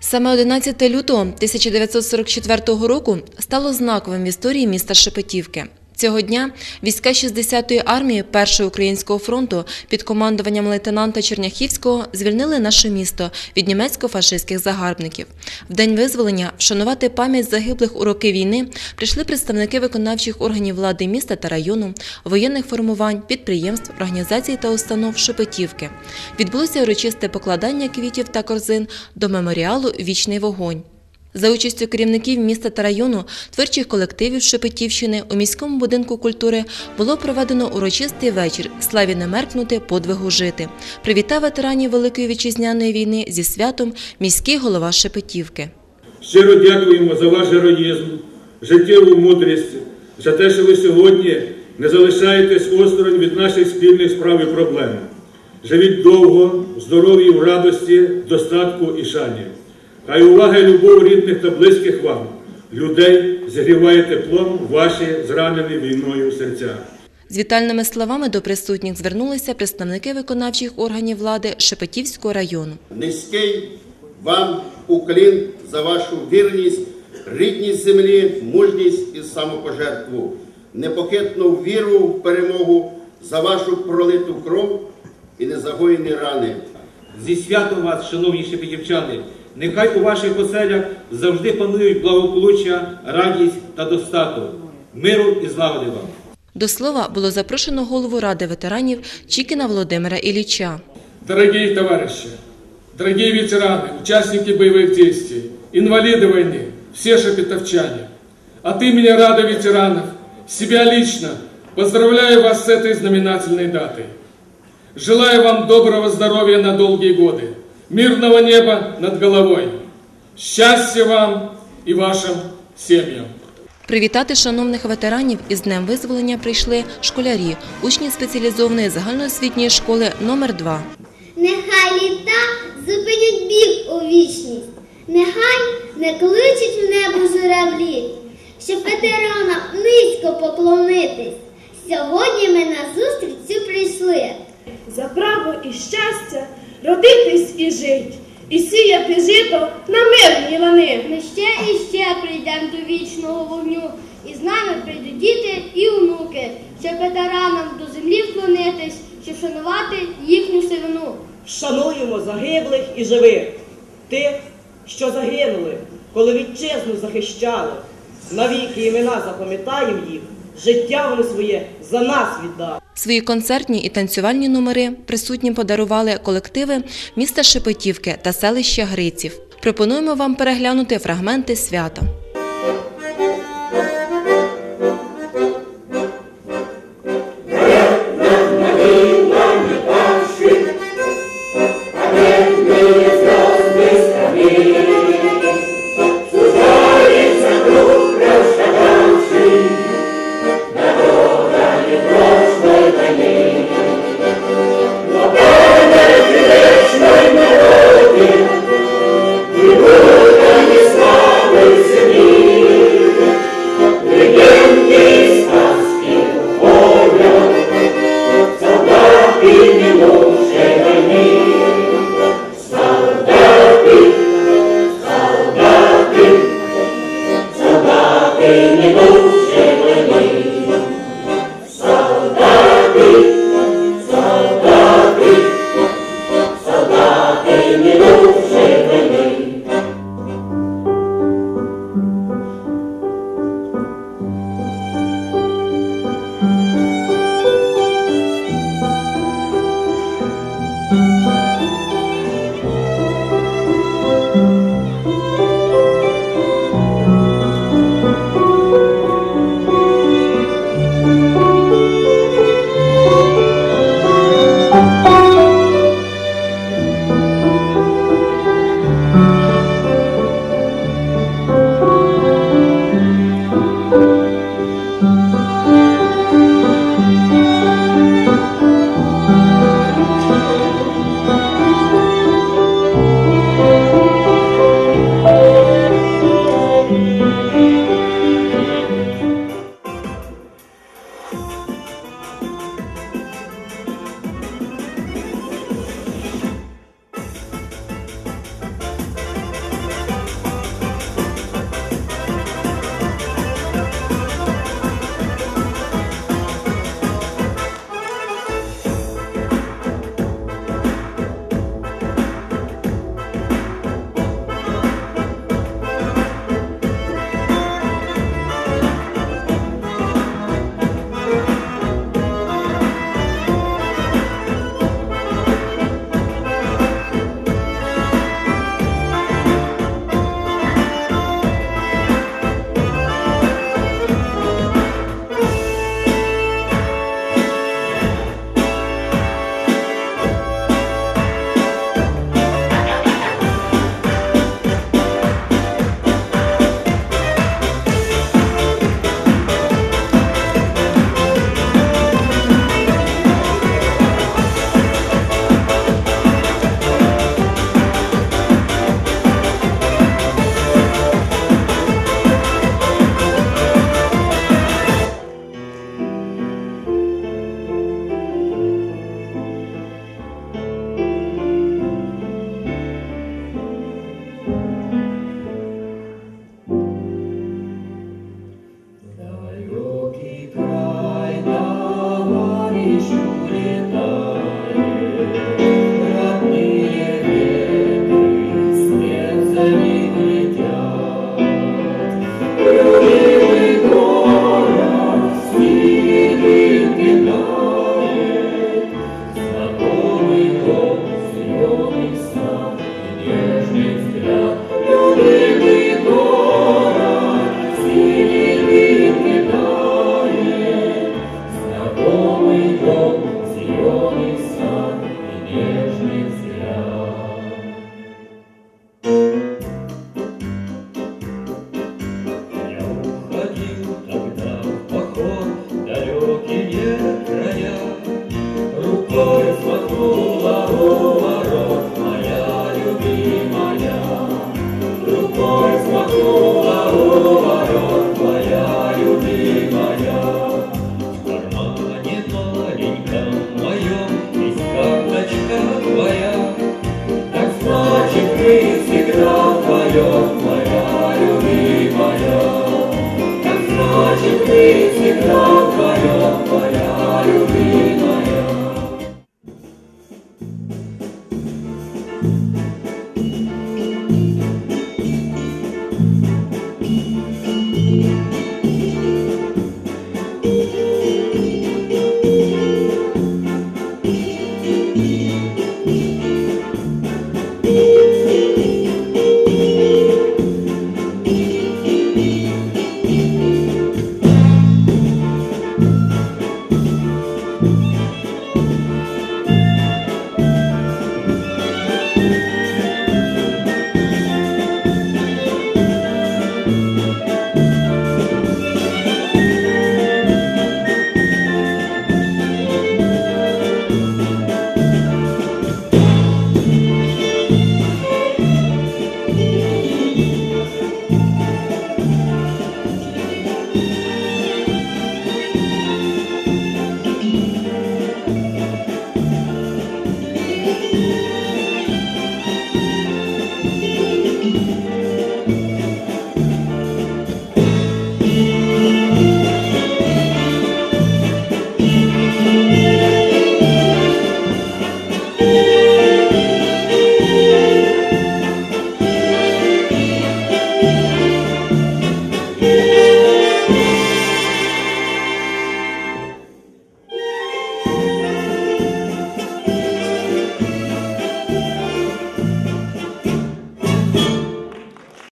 Саме 11 лютого 1944 року стало знаковим в історії міста Шепетівки. Цього дня війська 60-ї армії Першого українського фронту під командуванням лейтенанта Черняхівського звільнили наше місто від німецько-фашистських загарбників. В день визволення вшанувати пам'ять загиблих у роки війни прийшли представники виконавчих органів влади міста та району, воєнних формувань, підприємств, організацій та установ Шепетівки. Відбулося урочисте покладання квітів та корзин до меморіалу Вічний вогонь. За участю керівників міста та району, творчих колективів Шепетівщини у міському будинку культури було проведено урочистий вечір «Славі не меркнути, подвигу жити». Привітав ветеранів Великої вітчизняної війни зі святом міський голова Шепетівки. Щиро дякуємо за ваш героїзм, життєву мудрість, за те, що ви сьогодні не залишаєтесь осторонь від наших спільних справ і проблем. Живіть довго, здорові в радості, достатку і шані. Хай увага і любов рідних та близьких вам, людей зігріває теплом ваші зранені війною серця. З вітальними словами до присутніх звернулися представники виконавчих органів влади Шепетівського району. Низький вам уклін за вашу вірність, рідність землі, мужність і самопожертву, непохитну віру в перемогу, за вашу пролиту кров і незагоєні рани. Зі святом вас, шановні шепетівчани, нехай у ваших оселях завжди панують благополуччя, радість та достаток, миру і злагоди вам. До слова було запрошено голову Ради ветеранів Чікіна Володимира Ілліча. Дорогие товарищи, дорогие ветераны, участники боевых действий, инвалиды войны, все шепетовчане, от имени Рады ветеранов, себя лично поздравляю вас с этой знаменательной датой. Желаю вам доброго здоровья на долгие годы, мирного неба над головой, счастья вам и вашим семьям. Привітати шановних ветеранів із Днем визволення прийшли школярі, учні спеціалізованої загальноосвітньої школи номер 2 Нехай літа зупинять біг у вічність, нехай не кличуть в небо журавлі, щоб ветеранам низько поклонитись. Сьогодні ми на зустріч цю прийшли. за право і щастя родитись і жить, і сіяти жито на мирні лани. Ми ще і ще прийдемо до вічного вогню, і з нами прийдуть діти і онуки, щоб ветеранам до землі вклонитись, щоб шанувати їхню сивину. Шануємо загиблих і живих, тих, що загинули, коли вітчизну захищали. Навіки імена запам'ятаємо їх, життя вони своє за нас віддали. Свої концертні і танцювальні номери присутнім подарували колективи міста Шепетівки та селища Гриців. Пропонуємо вам переглянути фрагменти свята.